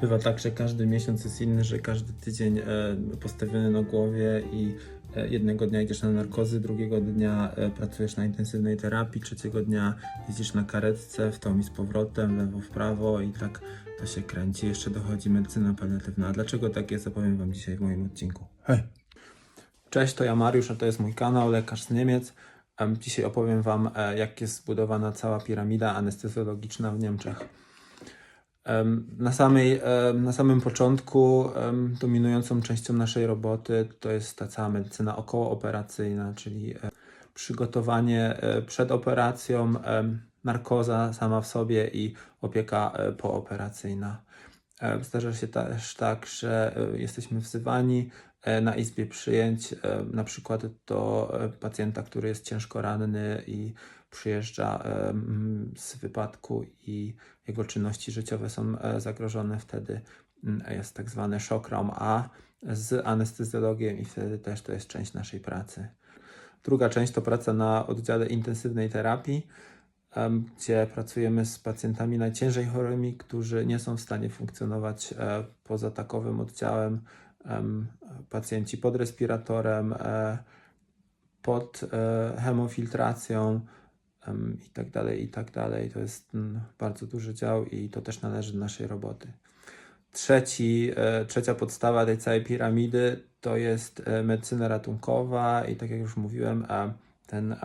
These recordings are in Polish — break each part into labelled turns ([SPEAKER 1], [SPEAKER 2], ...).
[SPEAKER 1] Bywa tak, że każdy miesiąc jest inny, że każdy tydzień e, postawiony na głowie i e, jednego dnia idziesz na narkozy, drugiego dnia e, pracujesz na intensywnej terapii, trzeciego dnia jeździsz na karetce w tą i z powrotem, lewo w prawo i tak to się kręci. Jeszcze dochodzi medycyna paliatywna. A dlaczego tak jest, opowiem Wam dzisiaj w moim odcinku. Hej! Cześć, to ja Mariusz, a to jest mój kanał Lekarz z Niemiec. Em, Dzisiaj opowiem Wam, jak jest zbudowana cała piramida anestezjologiczna w Niemczech. Na, samej, na samym początku dominującą częścią naszej roboty to jest ta cała medycyna okołooperacyjna, czyli e, przygotowanie e, przed operacją, narkoza sama w sobie i opieka e, pooperacyjna. E, Zdarza się też tak, że e, jesteśmy wzywani e, na izbie przyjęć, na przykład do pacjenta, który jest ciężko ranny i przyjeżdża z wypadku i jego czynności życiowe są zagrożone, wtedy jest tak zwany szok A z anestezjologiem i wtedy też to jest część naszej pracy. Druga część to praca na oddziale intensywnej terapii, gdzie pracujemy z pacjentami najciężej chorymi, którzy nie są w stanie funkcjonować e, poza takowym oddziałem. Em, Pacjenci pod respiratorem, e, pod e, hemofiltracją em, i tak dalej, i tak dalej. To jest mm, bardzo duży dział i to też należy do naszej roboty. Trzeci, trzecia podstawa tej całej piramidy to jest medycyna ratunkowa i tak jak już mówiłem, ten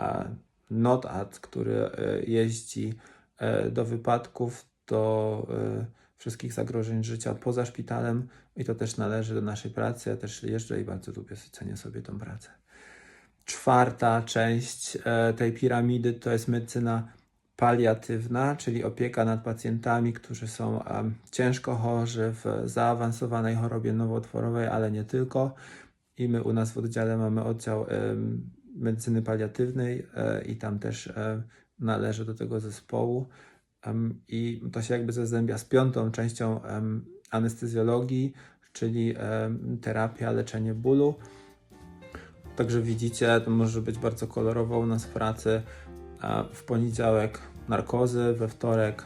[SPEAKER 1] NOTAD, który e, jeździ e, do wypadków, do e, wszystkich zagrożeń życia poza szpitalem i to też należy do naszej pracy. Ja też jeżdżę i bardzo lubię, cenię sobie tą pracę. Czwarta część tej piramidy to jest medycyna paliatywna, czyli opieka nad pacjentami, którzy są ciężko chorzy w zaawansowanej chorobie nowotworowej, ale nie tylko. I my u nas w oddziale mamy oddział medycyny paliatywnej e, i tam też e, należy do tego zespołu. I to się jakby zazębia z piątą częścią anestezjologii, czyli em, terapia, leczenie bólu. Także widzicie, to może być bardzo kolorowo u nas w pracy. W poniedziałek narkozy, we wtorek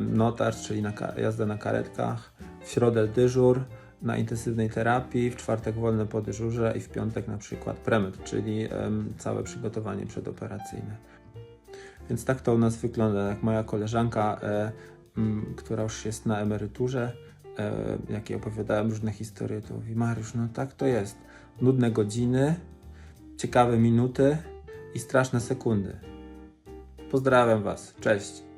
[SPEAKER 1] notarz, czyli jazda na karetkach, w środę dyżur na intensywnej terapii, w czwartek wolne po dyżurze i w piątek na przykład premed, czyli całe przygotowanie przedoperacyjne. Więc tak to u nas wygląda. Jak moja koleżanka, e, która już jest na emeryturze, e, jak jej opowiadałem różne historie, to mówi Mariusz, no tak to jest. Nudne godziny, ciekawe minuty i straszne sekundy. Pozdrawiam Was. Cześć.